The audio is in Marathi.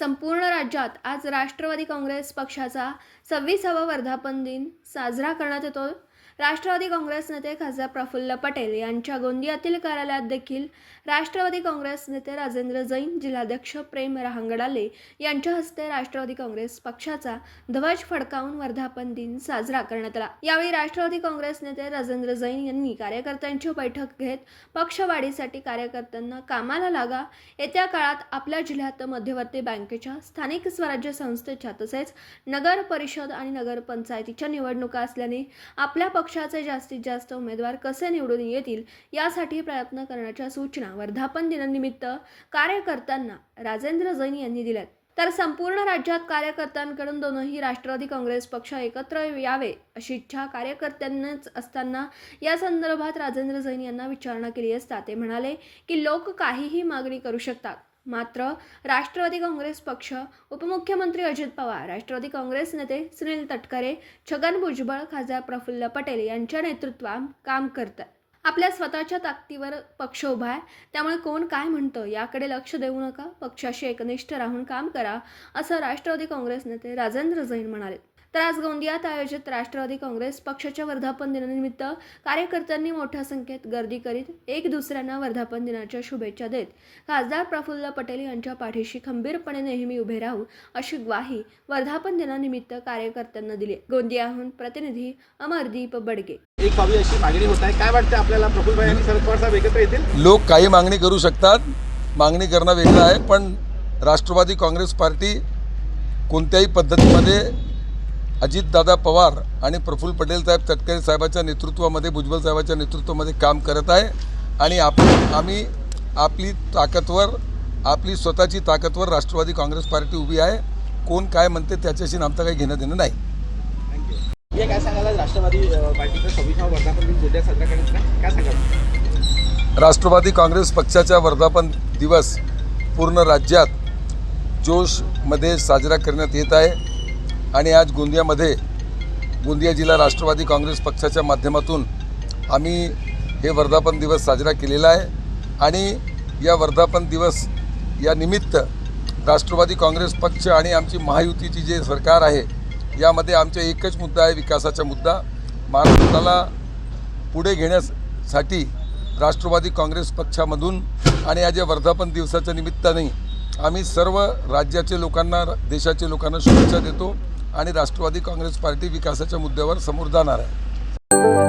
संपूर्ण राज्यात आज राष्ट्रवादी काँग्रेस पक्षाचा सव्वीसावा वर्धापन दिन साजरा करण्यात येतो राष्ट्रवादी काँग्रेस नेते खासदार प्रफुल्ल पटेल यांच्या गोंदियातील कार्यालयात देखील राष्ट्रवादी काँग्रेस नेते राजेंद्र जैन जिल्हाध्यक्ष प्रेम रहांगडाले यांच्या हस्ते राष्ट्रवादी काँग्रेस पक्षाचा ध्वज फडकावून वर्धापन दिन साजरा करण्यात आला. यावेळी राष्ट्रवादी काँग्रेस नेते राजेंद्र जैन यांनी कार्यकर्त्यांची बैठक घेत पक्षवाढीसाठी कार्यकर्त्यांना कामाला लागा. येत्या काळात आपल्या जिल्ह्यात मध्यवर्ती बँकेच्या स्थानिक स्वराज्य संस्थेच्या तसेच नगर परिषद आणि नगरपंचायतीच्या निवडणुका असल्याने आपल्या पक्ष पक्षाचे जास्तीत जास्त उमेदवार कसे निवडून येतील यासाठी प्रयत्न करण्याच्या सूचना वर्धापन दिनानिमित्त कार्यकर्त्यांना राजेंद्र जैन यांनी दिल्यात. तर संपूर्ण राज्यात कार्यकर्त्यांकडून दोनही राष्ट्रवादी काँग्रेस पक्ष एकत्र यावे अशी इच्छा कार्यकर्त्यांनाच असताना या संदर्भात राजेंद्र जैन यांना विचारणा केली असता ते म्हणाले की लोक काहीही मागणी करू शकतात. मात्र राष्ट्रवादी काँग्रेस पक्ष उपमुख्यमंत्री अजित पवार राष्ट्रवादी काँग्रेस नेते सुनील तटकरे छगन भुजबळ खासदार प्रफुल्ल पटेल यांच्या नेतृत्वात काम करतात आपल्या स्वतःच्या ताकदीवर पक्ष उभा आहे. त्यामुळे कोण काय म्हणतं याकडे लक्ष देऊ नका. पक्षाशी एकनिष्ठ राहून काम करा असं राष्ट्रवादी काँग्रेस नेते राजेंद्र जैन म्हणाले. तर आज गोंदियात आयोजित राष्ट्रवादी काँग्रेस पक्षाच्या वर्धापन दिनानिमित्त कार्यकर्त्यांनी मोठ्या संख्येत गर्दी करीत एक दुसऱ्यांना वर्धापन दिनाच्या शुभेच्छा देत. खासदार प्रफुल्ल पटेल यांच्या पाठीशी खंबीरपणे नेहमी उभे राहू अशी ग्वाही वर्धापन दिनानिमित्त कार्यकर्त्यांना दिली. गोंदियाहून प्रतिनिधी अमरदीप बडगे. एक बाबी अशी मागणी होत आहे. काय वाटतं आपल्याला? प्रफुल्लभाई आणि शरद पवार साहेब एकत्र येतील? लोक काही मागणी करू शकतात. मागणी करणं वेगळं आहे पण राष्ट्रवादी काँग्रेस पार्टी कोणत्याही पद्धतीमध्ये अजितदादा पवार आणि प्रफुल्ल पटेल साहेब तटकरे साहेबाच्या नेतृत्वामध्ये भुजबळ साहेबाच्या नेतृत्वामध्ये काम करत आहे. आणि आप आम्ही आपली ताकदवर आपली स्वतःची ताकदवर राष्ट्रवादी काँग्रेस पार्टी उभी आहे. कोण काय म्हणते त्याच्याशी आमचं काही घेणं देणं नाही. राष्ट्रवादी काँग्रेस पक्षाच्या वर्धापन दिवस पूर्ण राज्यात जोशमध्ये साजरा करण्यात येत आहे. आणि आज गोंदियामध्ये गोंदिया जिल्हा राष्ट्रवादी काँग्रेस पक्षाच्या माध्यमातून आम्ही हे वर्धापन दिवस साजरा केलेला आहे. आणि या वर्धापन दिवस या निमित्त राष्ट्रवादी काँग्रेस पक्ष आणि आमची महायुतीची जे सरकार आहे यामध्ये आमचा एकच मुद्दा आहे विकासाचा मुद्दा. महाराष्ट्राला पुढे घेण्यासाठी राष्ट्रवादी काँग्रेस पक्षामधून आणि आज या वर्धापन दिवसाच्या निमित्ताने आम्ही सर्व राज्याचे लोकांना देशाचे लोकांना शुभेच्छा देतो. आणि राष्ट्रवादी काँग्रेस पार्टी विकासाच्या मुद्द्यावर समोर जाणार आहे.